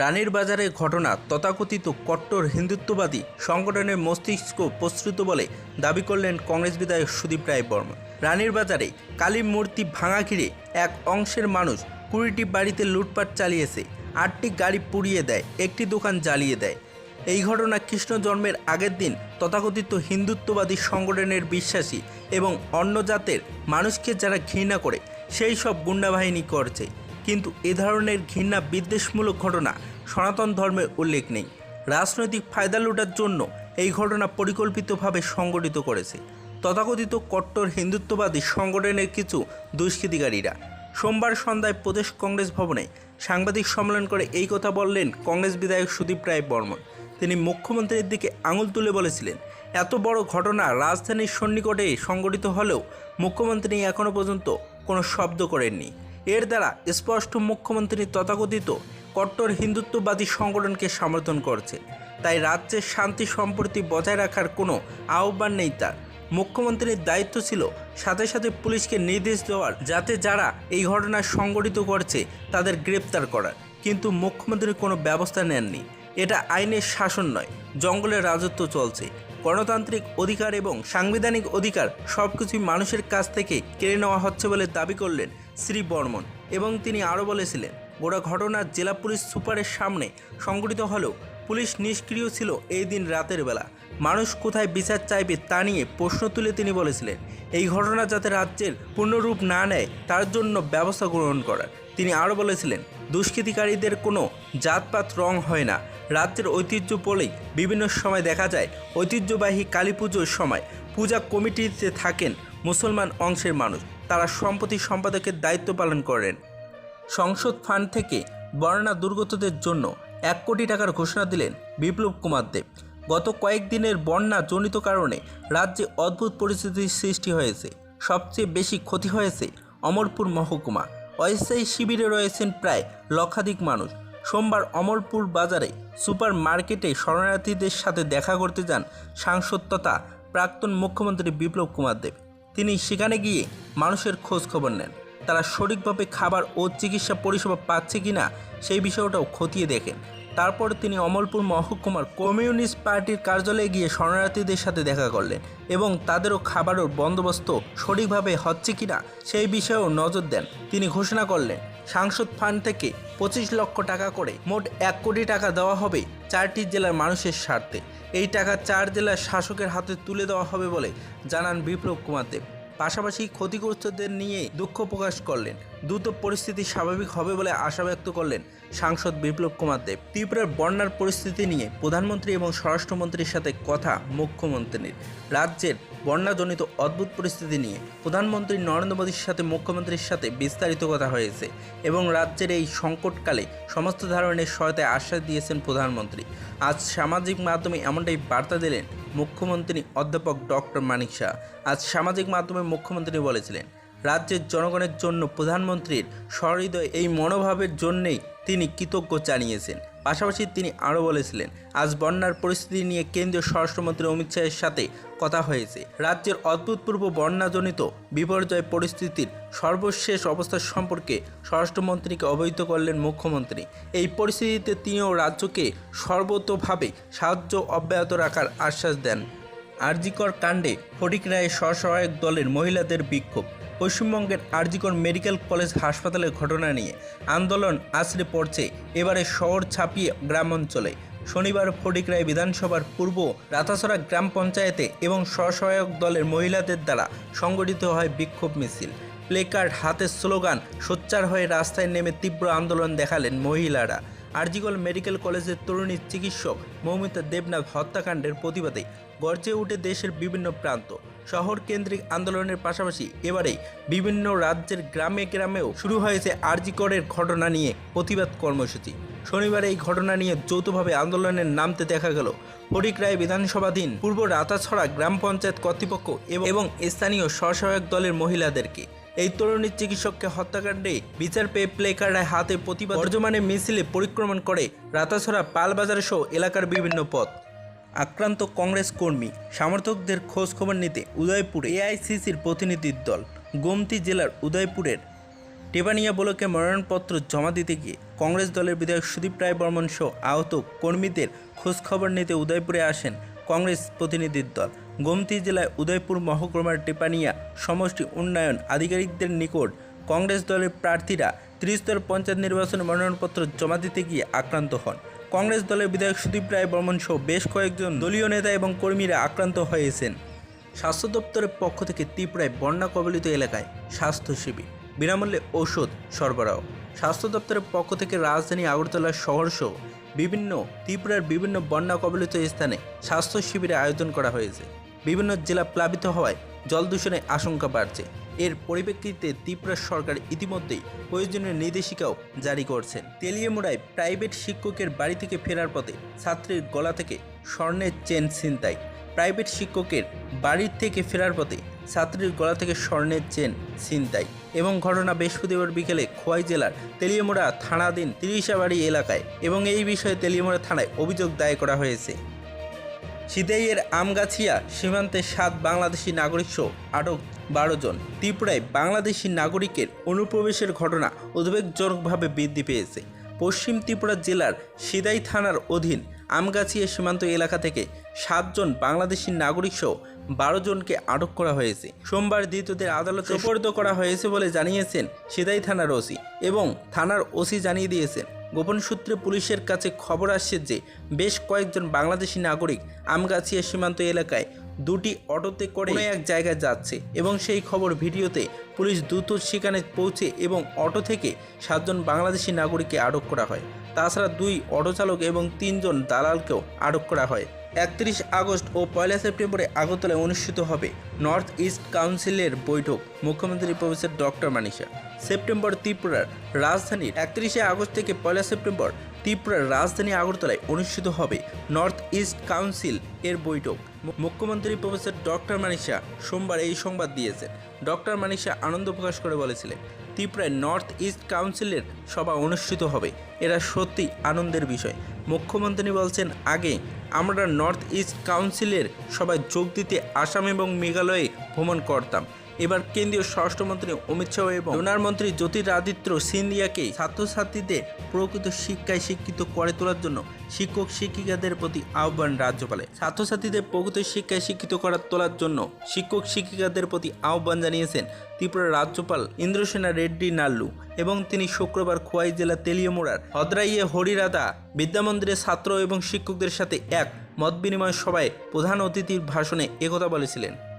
রানীর বাজারের ঘটনা তথাকথিত কট্টর হিন্দুত্ববাদী সংগঠনের মস্তিষ্ক প্রস্তুত বলে দাবি করলেন কংগ্রেস বিধায়ক সুদীপ রায় বর্মন। রানীর বাজারে কালী মূর্তি ভাঙা ঘিরে এক অংশের মানুষ কুড়িটি বাড়িতে লুটপাট চালিয়েছে, আটটি গাড়ি পুড়িয়ে দেয়, একটি দোকান জ্বালিয়ে দেয়। এই ঘটনা কৃষ্ণ জন্মের আগের দিন তথাকথিত হিন্দুত্ববাদী সংগঠনের বিশ্বাসী এবং অন্য জাতের মানুষকে যারা ঘৃণা করে, সেই সব গুন্ডাবাহিনী করছে। কিন্তু এ ধরনের ঘৃণা বিদ্বেষমূলক ঘটনা সনাতন ধর্মের উল্লেখ নেই। রাজনৈতিক ফায়দা লুটার জন্য এই ঘটনা পরিকল্পিতভাবে সংগঠিত করেছে। তথাকথিত কট্টর হিন্দুত্ববাদী সংগঠনের কিছু দুষ্কৃতিকারীরা সোমবার সন্ধ্যায় প্রদেশ কংগ্রেস ভবনে সাংবাদিক সম্মেলন করে এই কথা বললেন কংগ্রেস বিধায়ক সুদীপ রায় বর্মন। তিনি মুখ্যমন্ত্রীর দিকে আঙুল তুলে বলেছিলেন, এত বড় ঘটনা রাজধানীর সন্নিকটে সংগঠিত হলেও মুখ্যমন্ত্রী এখনও পর্যন্ত কোনো শব্দ করেননি। এর দ্বারা স্পষ্ট মুখ্যমন্ত্রী তথাকথিত কট্টর হিন্দুত্ববাদী সংগঠনকে সমর্থন করছে। তাই রাজ্যের শান্তি সম্প্রতি বজায় রাখার কোনো আহ্বান নেই তার। মুখ্যমন্ত্রীর দায়িত্ব ছিল সাথে সাথে পুলিশকে নির্দেশ দেওয়ার, যাতে যারা এই ঘটনা সংগঠিত করছে তাদের গ্রেপ্তার করার। কিন্তু মুখ্যমন্ত্রী কোনো ব্যবস্থা নেননি। এটা আইনের শাসন নয়, জঙ্গলের রাজত্ব চলছে। গণতান্ত্রিক অধিকার এবং সাংবিধানিক অধিকার সব কিছুই মানুষের কাছ থেকে কেড়ে নেওয়া হচ্ছে বলে দাবি করলেন শ্রী বর্মন এবং তিনি আরও বলেছিলেন, গোটা ঘটনা জেলা পুলিশ সুপারের সামনে সংগঠিত হলেও পুলিশ নিষ্ক্রিয় ছিল এই দিন রাতের বেলা। মানুষ কোথায় বিচার চাইবে তা নিয়ে প্রশ্ন তুলে তিনি বলেছিলেন, এই ঘটনা যাতে রাজ্যের পূর্ণরূপ না নেয় তার জন্য ব্যবস্থা গ্রহণ করার। তিনি আরও বলেছিলেন, দুষ্কৃতিকারীদের কোনো জাতপাত রং হয় না। রাজ্যের ঐতিহ্য বলেই বিভিন্ন সময় দেখা যায় ঐতিহ্যবাহী কালী পুজোর সময়। পূজা কমিটিতে থাকেন মুসলমান অংশের মানুষ। তারা সম্পত্তি সম্পাদকের দায়িত্ব পালন করেন। সংসদ ফান্ড থেকে বর্ণা দুর্গতদের জন্য এক কোটি টাকার ঘোষণা দিলেন বিপ্লব কুমার দেব। গত কয়েকদিনের বন্যা জনিত কারণে রাজ্যে অদ্ভুত পরিস্থিতির সৃষ্টি হয়েছে। সবচেয়ে বেশি ক্ষতি হয়েছে অমরপুর মহকুমা। অস্থায়ী শিবিরে রয়েছেন প্রায় লক্ষাধিক মানুষ। সোমবার অমরপুর বাজারে সুপার মার্কেটে শরণার্থীদের সাথে দেখা করতে যান সাংসদ তথা প্রাক্তন মুখ্যমন্ত্রী বিপ্লব কুমার দেব। তিনি সেখানে গিয়ে মানুষের খোঁজ খবর নেন। তারা সঠিকভাবে খাবার ও চিকিৎসা পরিষেবা পাচ্ছে কিনা সেই বিষয়টাও খতিয়ে দেখেন। তারপর তিনি অমলপুর মহকুমার কমিউনিস্ট পার্টির কার্যালয়ে গিয়ে শরণার্থীদের সাথে দেখা করলেন এবং তাদেরও খাবারের বন্দোবস্ত সঠিকভাবে হচ্ছে কিনা সেই বিষয়েও নজর দেন। তিনি ঘোষণা করলেন সাংসদ ফান্ড থেকে পঁচিশ লক্ষ টাকা করে মোট এক কোটি টাকা দেওয়া হবে চারটি জেলার মানুষের স্বার্থে। এই টাকা চার জেলার শাসকের হাতে তুলে দেওয়া হবে বলে জানান বিপ্লব কুমার দেব। পাশাপাশি ক্ষতিগ্রস্তদের নিয়ে দুঃখ প্রকাশ করলেন। দ্রুত পরিস্থিতি স্বাভাবিক হবে বলে আশা ব্যক্ত করলেন সাংসদ বিপ্লব কুমার দেব। ত্রিপুরার বন্যার পরিস্থিতি নিয়ে প্রধানমন্ত্রী এবং স্বরাষ্ট্রমন্ত্রীর সাথে কথা মুখ্যমন্ত্রীর। রাজ্যের বন্যাজনিত অদ্ভুত পরিস্থিতি নিয়ে প্রধানমন্ত্রী নরেন্দ্র মোদীর সাথে মুখ্যমন্ত্রীর সাথে বিস্তারিত কথা হয়েছে এবং রাজ্যের এই সংকটকালে সমস্ত ধরনের সহায়তায় আশ্বাস দিয়েছেন প্রধানমন্ত্রী। আজ সামাজিক মাধ্যমে এমনটাই বার্তা দিলেন মুখ্যমন্ত্রী অধ্যাপক ডক্টর মানিক শাহ। আজ সামাজিক মাধ্যমে মুখ্যমন্ত্রী বলেছিলেন, রাজ্যের জনগণের জন্য প্রধানমন্ত্রীর সহৃদয় এই মনোভাবের জন্যেই তিনি কৃতজ্ঞ জানিয়েছেন। পাশাপাশি তিনি আরও বলেছিলেন, আজ বন্যার পরিস্থিতি নিয়ে কেন্দ্রীয় স্বরাষ্ট্রমন্ত্রী অমিত শাহের সাথে কথা হয়েছে। রাজ্যের অভূতপূর্ব বন্যাজনিত বিপর্যয় পরিস্থিতির সর্বশেষ অবস্থা সম্পর্কে স্বরাষ্ট্রমন্ত্রীকে অবহিত করলেন মুখ্যমন্ত্রী। এই পরিস্থিতিতে তিনিও রাজ্যকে সর্বতোভাবে সাহায্য অব্যাহত রাখার আশ্বাস দেন। আরজিকর কাণ্ডে ফটিক রায়ের স্বসহায়ক দলের মহিলাদের বিক্ষোভ। পশ্চিমবঙ্গের আরজিকর মেডিকেল কলেজ হাসপাতালের ঘটনা নিয়ে আন্দোলন আছড়ে পড়ছে এবারে শহর ছাপিয়ে গ্রাম অঞ্চলে শনিবার ফটিকরায় বিধানসভার পূর্ব রাতাছড়া গ্রাম পঞ্চায়েতে এবং স্বসহায়ক দলের মহিলাদের দ্বারা সংগঠিত হয় বিক্ষোভ মিছিল। প্লেকার্ড হাতে স্লোগান, সোচ্চার হয়ে রাস্তায় নেমে তীব্র আন্দোলন দেখালেন মহিলারা। আরজিকল মেডিকেল কলেজের তরুণী চিকিৎসক মৌমিতা দেবনাথ হত্যাকাণ্ডের প্রতিবাদে গর্জে উঠে দেশের বিভিন্ন প্রান্ত। শহর কেন্দ্রিক আন্দোলনের পাশাপাশি এবারে বিভিন্ন রাজ্যের গ্রামে গ্রামেও শুরু হয়েছে আরজিকরের ঘটনা নিয়ে প্রতিবাদ কর্মসূচি। শনিবার এই ঘটনা নিয়ে যৌথভাবে আন্দোলনের নামতে দেখা গেল ফটিক রায় বিধানসভাধীন পূর্ব রাতাছড়া গ্রাম পঞ্চায়েত কর্তৃপক্ষ এবং স্থানীয় স্বসহায়ক দলের মহিলাদেরকে। এই তরুণীর চিকিৎসককে হত্যাকাণ্ডে বিচার পেয়ে প্লেকার্ডে হাতে প্রতিবাদ। বর্জমানে মিছিলে পরিক্রমণ করে রাতাছড়া পালবাজার সহ এলাকার বিভিন্ন পথ। আক্রান্ত কংগ্রেস কর্মী, সমর্থকদের খোঁজ খবর নিতে উদয়পুরে এআইসিসির প্রতিনিধির দল, গোমতি জেলার উদয়পুরের টেপানিয়া ব্লকে মনোনয়নপত্র জমা দিতে গিয়ে কংগ্রেস দলের বিধায়ক সুদীপ রায় বর্মন সহ আহত কর্মীদের খোঁজখবর নিতে উদয়পুরে আসেন কংগ্রেস প্রতিনিধির দল। গোমতী জেলায় উদয়পুর মহকুমার টেপানিয়া সমষ্টি উন্নয়ন আধিকারিকদের নিকট কংগ্রেস দলের প্রার্থীরা ত্রিস্তর পঞ্চায়েত নির্বাচনে মনোনয়নপত্র জমা দিতে গিয়ে আক্রান্ত হন। কংগ্রেস দলের বিধায়ক সুদীপ রায় বর্মন সহ বেশ কয়েকজন দলীয় নেতা এবং কর্মীরা আক্রান্ত হয়েছেন। স্বাস্থ্য দপ্তরের পক্ষ থেকে ত্রিপুরায় বন্যা কবলিত এলাকায় স্বাস্থ্য শিবির, বিনামূল্যে ঔষধ সরবরাহ। স্বাস্থ্য দপ্তরের পক্ষ থেকে রাজধানী আগরতলা শহরসহ বিভিন্ন, ত্রিপুরার বিভিন্ন বন্যা কবলিত স্থানে স্বাস্থ্য শিবিরের আয়োজন করা হয়েছে। বিভিন্ন জেলা প্লাবিত হওয়ায় জল দূষণের আশঙ্কা বাড়ছে। এর পরিপ্রেক্ষিতে ত্রিপুরা সরকার ইতিমধ্যেই প্রয়োজনীয় নির্দেশিকাও জারি করছেন তেলিয়ামুড়ায় প্রাইভেট শিক্ষকের বাড়ি থেকে ফেরার পথে ছাত্রীর গলা থেকে স্বর্ণের চেন ছিনতাই। প্রাইভেট শিক্ষকের বাড়ির থেকে ফেরার পথে ছাত্রীর গলা থেকে স্বর্ণের চেন ছিনতাই এবং ঘটনা বৃহস্পতিবার বিকেলে খোয়াই জেলার তেলিয়ামুড়া থানাধীন তিরিশাবাড়ি এলাকায় এবং এই বিষয়ে তেলিয়ামুড়া থানায় অভিযোগ দায়ের করা হয়েছে। সিদাইয়ের আমগাছিয়া সীমান্তে সাত বাংলাদেশি নাগরিক সহ আটক বারো জন। ত্রিপুরায় বাংলাদেশি নাগরিকের অনুপ্রবেশের ঘটনা উদ্বেগজনকভাবে বৃদ্ধি পেয়েছে। পশ্চিম ত্রিপুরা জেলার সিদাই থানার অধীন আমগাছিয়া সীমান্ত এলাকা থেকে সাতজন বাংলাদেশি নাগরিক সহ বারো জনকে আটক করা হয়েছে। সোমবার দ্বিতীয়দের আদালতে সোপর্দ করা হয়েছে বলে জানিয়েছেন সিদাই থানার ওসি এবং থানার ওসি জানিয়ে দিয়েছেন। গোপন সূত্রে পুলিশের কাছে খবর আসছে যে বেশ কয়েকজন বাংলাদেশি নাগরিক আমগাছিয়া সীমান্ত এলাকায় দুটি অটোতে করে এক জায়গায় যাচ্ছে এবং সেই খবর ভিডিওতে পুলিশ দ্রুত সেখানে পৌঁছে এবং অটো থেকে সাতজন বাংলাদেশি নাগরিককে আটক করা হয়। তাছাড়া দুই অটো চালক এবং তিনজন দালালকেও আটক করা হয়। একত্রিশ আগস্ট ও পয়লা সেপ্টেম্বরে আগরতলায় অনুষ্ঠিত হবে নর্থ ইস্ট কাউন্সিলের বৈঠক। মুখ্যমন্ত্রী প্রফেসর ডক্টর মানিসা সেপ্টেম্বর ত্রিপুরার রাজধানীর একত্রিশে আগস্ট থেকে পয়লা সেপ্টেম্বর ত্রিপুরার রাজধানী আগরতলায় অনুষ্ঠিত হবে নর্থ ইস্ট কাউন্সিল এর বৈঠক। মুখ্যমন্ত্রী প্রফেসর ডক্টর মানিসা সোমবার এই সংবাদ দিয়েছেন। ডক্টর মানিসা আনন্দ প্রকাশ করে বলেছিলেন, ত্রিপুরায় নর্থ ইস্ট কাউন্সিলের সভা অনুষ্ঠিত হবে। এরা সত্যি আনন্দের বিষয়। মুখ্যমন্ত্রী বলছেন, আগে আমরা নর্থ ইস্ট কাউন্সিলের সবাই যোগ দিতে আসাম এবং মেঘালয়ে ভ্রমণ করতাম। এবার কেন্দ্রীয় স্বরাষ্ট্রমন্ত্রী অমিত শাহ এবং ডোনার মন্ত্রী জ্যোতিরাদিত্য সিন্ধিয়াকে ছাত্রছাত্রীদের প্রকৃত শিক্ষায় শিক্ষিত করে তোলার জন্য শিক্ষক শিক্ষিকাদের প্রতি আহ্বান রাজ্যপালে ছাত্রছাত্রীদের প্রকৃত শিক্ষায় শিক্ষিত করার তোলার জন্য শিক্ষক শিক্ষিকাদের প্রতি আহ্বান জানিয়েছেন ত্রিপুরার রাজ্যপাল ইন্দ্রসেনা রেড্ডি নাল্লু এবং তিনি শুক্রবার খোয়াই জেলা তেলিয়ামুড়ার হদ্রাইয়ে হরিরাদা বিদ্যামন্দিরের ছাত্র এবং শিক্ষকদের সাথে এক মত বিনিময় সভায় প্রধান অতিথির ভাষণে একথা বলেছিলেন।